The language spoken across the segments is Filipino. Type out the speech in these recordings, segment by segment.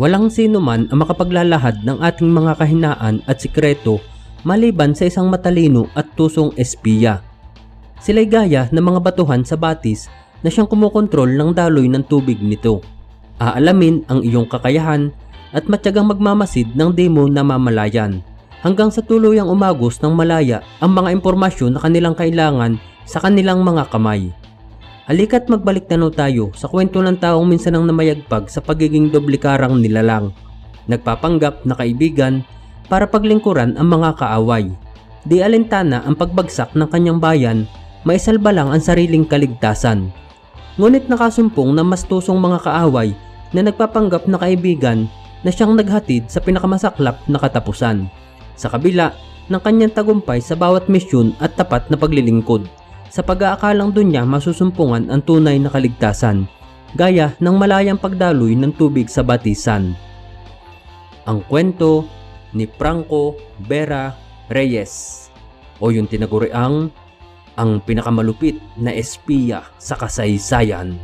Walang sino man ang makapaglalahad ng ating mga kahinaan at sikreto maliban sa isang matalino at tusong espiya. Sila'y gaya ng mga batuhan sa batis na siyang kumukontrol ng daloy ng tubig nito. Aalamin ang iyong kakayahan at matyagang magmamasid ng demo na mamalayan hanggang sa tuluyang umagos ng malaya ang mga impormasyon na kanilang kailangan sa kanilang mga kamay. Halika't magbalik tanaw tayo sa kwento ng taong minsan ang namayagpag sa pagiging doblikarang nilalang. Nagpapanggap na kaibigan para paglingkuran ang mga kaaway. Di alintana ang pagbagsak ng kanyang bayan, maisalba lang ang sariling kaligtasan. Ngunit nakasumpong na mas tusong mga kaaway na nagpapanggap na kaibigan na siyang naghatid sa pinakamasaklap na katapusan. Sa kabila ng kanyang tagumpay sa bawat misyon at tapat na paglilingkod sa pag-aakalang doon niya masusumpungan ang tunay na kaligtasan, gaya ng malayang pagdaloy ng tubig sa batisan. Ang kwento ni Franco Vera Reyes o yung tinaguriang ang pinakamalupit na espiya sa kasaysayan.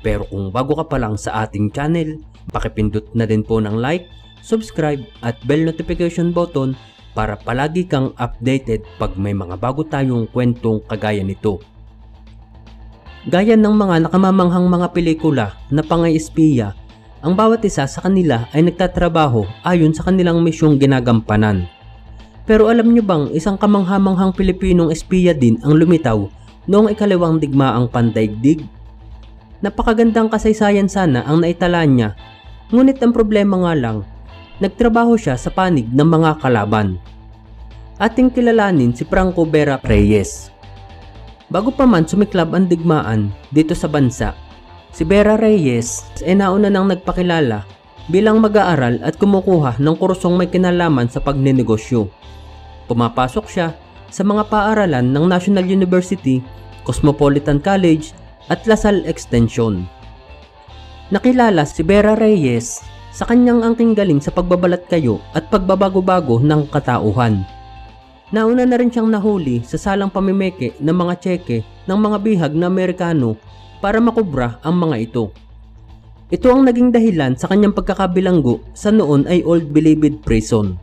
Pero kung bago ka pa lang sa ating channel, pakipindot na din po ng like, subscribe at bell notification button para palagi kang updated pag may mga bago tayong kwentong kagaya nito. Gaya ng mga nakamamanghang mga pelikula na pangay-espiya, ang bawat isa sa kanila ay nagtatrabaho ayon sa kanilang misyong ginagampanan. Pero alam nyo bang isang kamanghamanghang Pilipinong espiya din ang lumitaw noong ikalawang digmaang pandaigdig? Napakagandang kasaysayan sana ang naitala niya, ngunit ang problema nga lang, nagtrabaho siya sa panig ng mga kalaban. Ating kilalanin si Franco Vera Reyes. Bago pa man sumiklab ang digmaan dito sa bansa, si Vera Reyes ay nauna nang nagpakilala bilang mag-aaral at kumukuha ng kursong may kinalaman sa pagnenegosyo. Pumapasok siya sa mga paaralan ng National University, Cosmopolitan College at Lasal Extension. Nakilala si Vera Reyes sa kanyang angking galing sa pagbabalat kayo at pagbabago-bago ng katauhan. Nauna na rin siyang nahuli sa salang pamimeke ng mga tseke ng mga bihag na Amerikano para makubra ang mga ito. Ito ang naging dahilan sa kanyang pagkakabilanggo sa noon ay Old Bilibid Prison.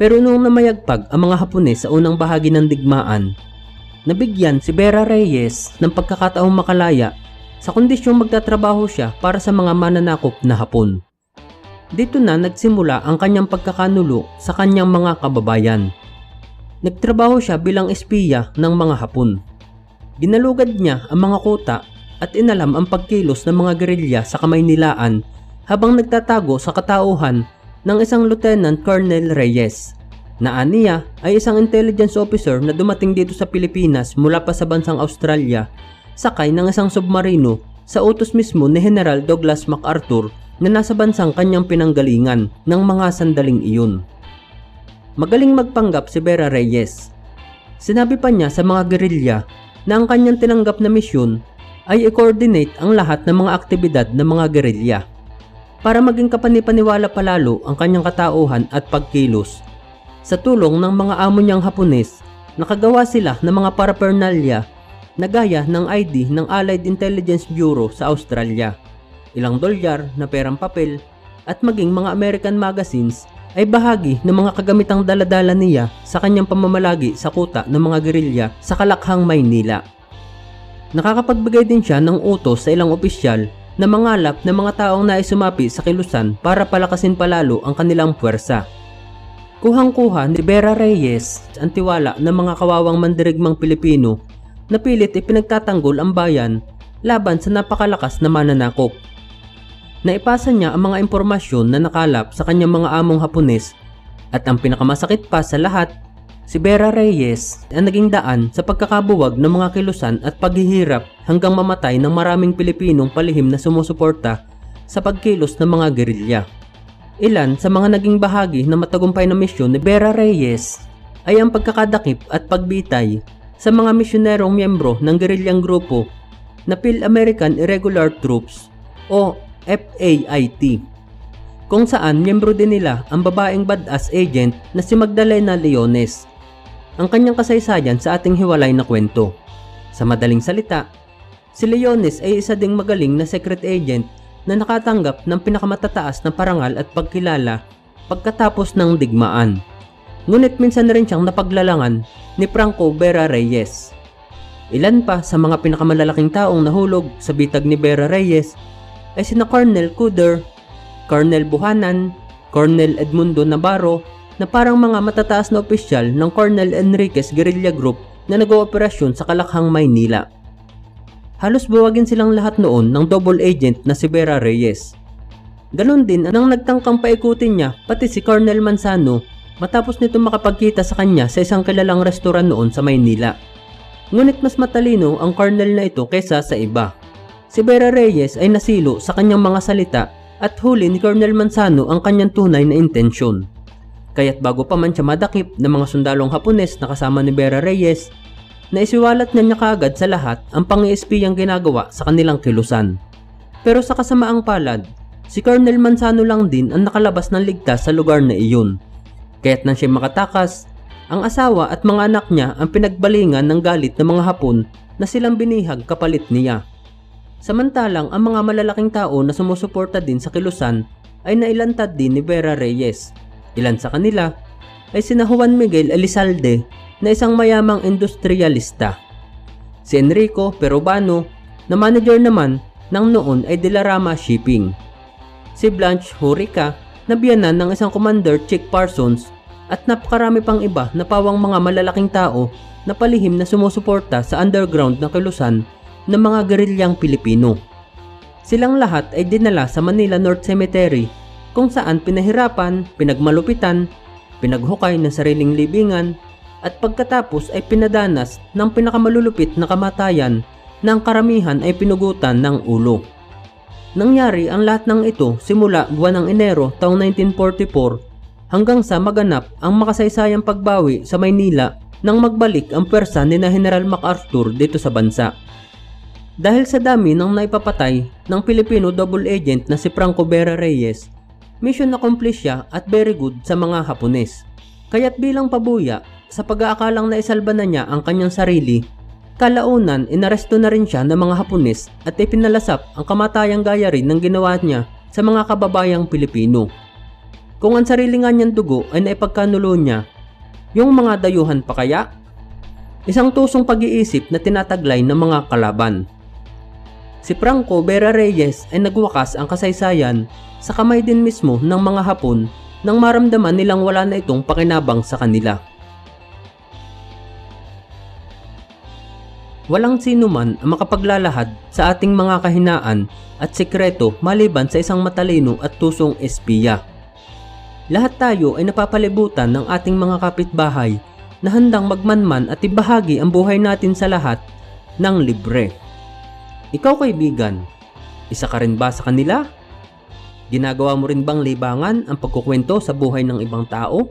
Pero noong namayagpag ang mga Hapones sa unang bahagi ng digmaan, nabigyan si Vera Reyes ng pagkakataong makalaya sa kondisyong magtatrabaho siya para sa mga mananakop na Hapon. Dito na nagsimula ang kanyang pagkakanulo sa kanyang mga kababayan. Nagtrabaho siya bilang espiya ng mga Hapon. Ginalugad niya ang mga kota at inalam ang pagkilos ng mga gerilya sa Kamaynilaan habang nagtatago sa katauhan ng isang Lieutenant Colonel Reyes na aniya ay isang intelligence officer na dumating dito sa Pilipinas mula pa sa bansang Australia sakay ng isang submarino sa utos mismo ni General Douglas MacArthur na nasa bansang kanyang pinanggalingan ng mga sandaling iyon. Magaling magpanggap si Vera Reyes. Sinabi pa niya sa mga gerilya na ang kanyang tinanggap na misyon ay i-coordinate ang lahat ng mga aktibidad ng mga gerilya para maging kapanipaniwala palalo ang kanyang katauhan at pagkilos. Sa tulong ng mga amo niyang Hapones, nakagawa sila ng mga paraphernalia na gaya ng ID ng Allied Intelligence Bureau sa Australia, ilang dolyar na perang papel at maging mga American magazines ay bahagi ng mga kagamitang daladala niya sa kanyang pamamalagi sa kuta ng mga gerilya sa Kalakhang, Maynila. Nakakapagbigay din siya ng utos sa ilang opisyal na mangalap ng mga taong naisumapi sa kilusan para palakasin palalo ang kanilang puwersa. Kuhang-kuha ni Vera Reyes ang tiwala ng mga kawawang mandirigmang Pilipino na pilit ipinagtatanggol ang bayan laban sa napakalakas na mananakop. Naipasa niya ang mga impormasyon na nakalap sa kanyang mga among Hapones at ang pinakamasakit pa sa lahat Si Vera Reyes ang naging daan sa pagkakabuwag ng mga kilusan at paghihirap hanggang mamatay ng maraming Pilipinong palihim na sumusuporta sa pagkilos ng mga gerilya. Ilan sa mga naging bahagi na matagumpay na misyon ni Vera Reyes ay ang pagkakadakip at pagbitay sa mga misyonerong miyembro ng gerilyang grupo na Phil American Irregular Troops o FAIT kung saan miyembro din nila ang babaeng badass agent na si Magdalena Leones ang kanyang kasaysayan sa ating hiwalay na kwento. Sa madaling salita, si Leones ay isa ding magaling na secret agent na nakatanggap ng pinakamatataas na parangal at pagkilala pagkatapos ng digmaan. Ngunit minsan na rin siyang napaglalangan ni Franco Vera Reyes. Ilan pa sa mga pinakamalalaking taong nahulog sa bitag ni Vera Reyes ay sina Colonel Cuder, Colonel Buhanan, Colonel Edmundo Navarro na parang mga matataas na opisyal ng Colonel Enriquez Guerrilla Group na nag-ooperasyon sa Kalakhang, Maynila. Halos buwagin silang lahat noon ng double agent na si Vera Reyes. Ganon din ang nagtangkang paikutin niya pati si Colonel Manzano matapos nito makapagkita sa kanya sa isang kilalang restoran noon sa Maynila. Ngunit mas matalino ang Colonel na ito kaysa sa iba. Si Vera Reyes ay nasilo sa kanyang mga salita at huli ni Colonel Manzano ang kanyang tunay na intensyon. Kaya't bago pa man siya madakip ng mga sundalong Hapones na kasama ni Vera Reyes, naisiwalat niya niya kaagad sa lahat ang pang-iespiyang ginagawa sa kanilang kilusan. Pero sa kasamaang palad, si Colonel Manzano lang din ang nakalabas ng ligtas sa lugar na iyon. Kaya't nang siya makatakas, ang asawa at mga anak niya ang pinagbalingan ng galit ng mga Hapon na silang binihag kapalit niya. Samantalang ang mga malalaking tao na sumusuporta din sa kilusan ay nailantad din ni Vera Reyes. Ilan sa kanila ay sina Juan Miguel Elizalde na isang mayamang industrialista. Si Enrico Perobano na manager naman ng noon ay Dilarama Shipping. Si Blanche Hurica na biyanan ng isang commander Chick Parsons at napakarami pang iba na pawang mga malalaking tao na palihim na sumusuporta sa underground na kilusan ng mga gerilyang Pilipino. Silang lahat ay dinala sa Manila North Cemetery kung saan pinahirapan, pinagmalupitan, pinaghukay ng sariling libingan at pagkatapos ay pinadanas ng pinakamalulupit na kamatayan na karamihan ay pinugutan ng ulo. Nangyari ang lahat ng ito simula buwan ng Enero taong 1944 hanggang sa maganap ang makasaysayang pagbawi sa Maynila nang magbalik ang pwersa ni na General MacArthur dito sa bansa. Dahil sa dami ng naipapatay ng Filipino double agent na si Franco Vera Reyes, mission accomplished siya at very good sa mga Hapones. Kaya't bilang pabuya, sa pag-aakalang naisalba na niya ang kanyang sarili, kalaunan inaresto na rin siya ng mga Hapones at ipinalasap ang kamatayang gaya rin ng ginawa niya sa mga kababayang Pilipino. Kung ang sarili nga niyang dugo ay naipagkanulo niya, yung mga dayuhan pa kaya? Isang tusong pag-iisip na tinataglay ng mga kalaban. Si Franco Vera Reyes ay nagwakas ang kasaysayan sa kamay din mismo ng mga Hapon nang maramdaman nilang wala na itong pakinabang sa kanila. Walang sino man ang makapaglalahad sa ating mga kahinaan at sekreto maliban sa isang matalino at tusong espiya. Lahat tayo ay napapalibutan ng ating mga kapitbahay na handang magmanman at ibahagi ang buhay natin sa lahat ng libre. Ikaw kaibigan, isa ka rin ba sa kanila? Ginagawa mo rin bang libangan ang pagkukwento sa buhay ng ibang tao?